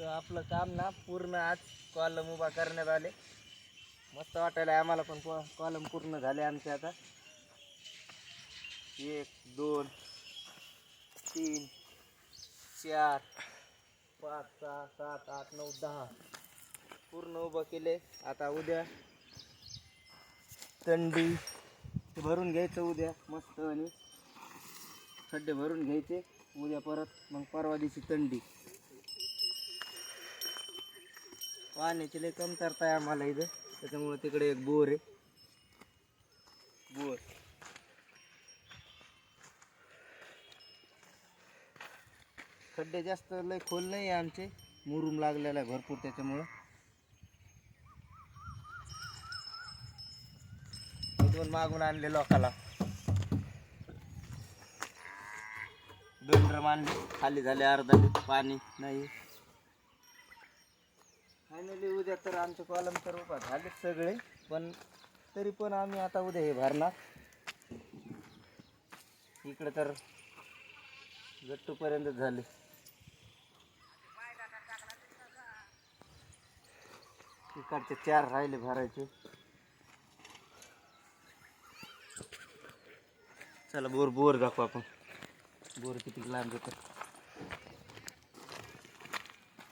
तर आपलं काम ना पूर्ण आज कॉलम उभा करण्यात आले. मस्त वाटायला आम्हाला पण कॉलम पूर्ण झाले आमचे आता. एक दोन तीन चार पाच सहा सात आठ नऊ दहा. पूर्ण उभं केले. आता उद्या थंडी भरून घ्यायचं उद्या. मस्त आणि खड्डे भरून घ्यायचे. उद्या परत मग परवा दिवशी थंडी. पाण्याची लई कमतरता आहे आम्हाला इथं. त्याच्यामुळे तिकडे एक बोर आहे. बोर. खड्डे जास्त लय खोल नाही आहे आमचे. मुरूम लागलेला आहे भरपूर त्याच्यामुळं. इथून मागून आणले लोकाला. दोन ड्रम आणले. खाली झाले अर्धा पाणी. नाही. फायनली उद्या तर आमचे कॉलम तर उभा झाले सगळे पण तरी पण आम्ही आता उद्या हे भरणार. इकडे तर गट्टूपर्यंत झाले. इकडचे चार राहिले भरायचे. चला बोर बोर दाखवू आपण. बोर किती लांब जातात.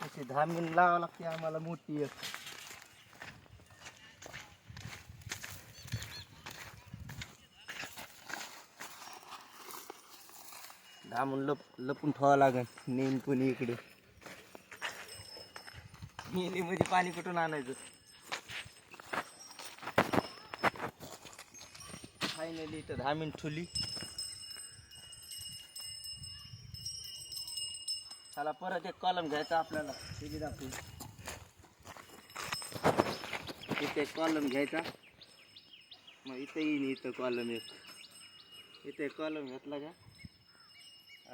अशी दहा मिनिट लावावं लागते आम्हाला मोठी एक. धामून लप लपून ठेवावं लागेल नेम इकडे. नेली म्हणजे पाणी कुठून आणायचं? फायनली इथं दहा मिनिट ठुली. चला परत एक कॉलम घ्यायचा आपल्याला. किती दाखवू इथे एक कॉलम घ्यायचा. मग इथं येईन इथं कॉलम एक. इथे कॉलम घेतला का?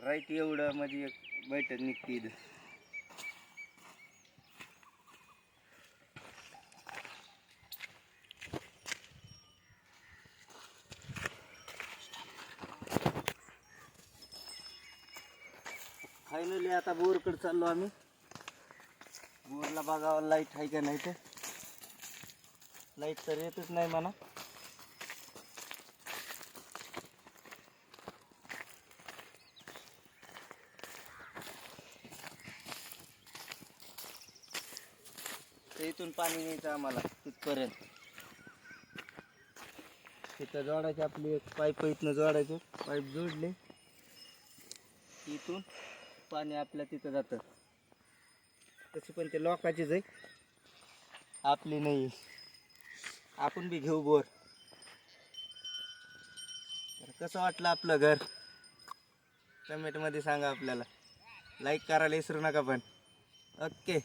राईट एवढं मध्ये एक बैठक निघते इथं. फायनली आता बोरकडे चाललो आम्ही. बोरला बघावं लाइट आहे का नाही तर लाइट तर येतच नाही म्हणा. इथून पाणी न्यायचं आम्हाला तिथपर्यंत तिथं जोडायची आपली एक पाईप इथनं जोडायचं. पाईप जोडले. इथून पाणी आपल्या तिथं जातं. तशी पण ते लोकांचीच आहे. आपली नाही. आपण बी घेऊ बोर. तर कसं वाटलं आपलं घर? कमेंटमध्ये सांगा आपल्याला. लाईक करायला विसरू नका पण. ओके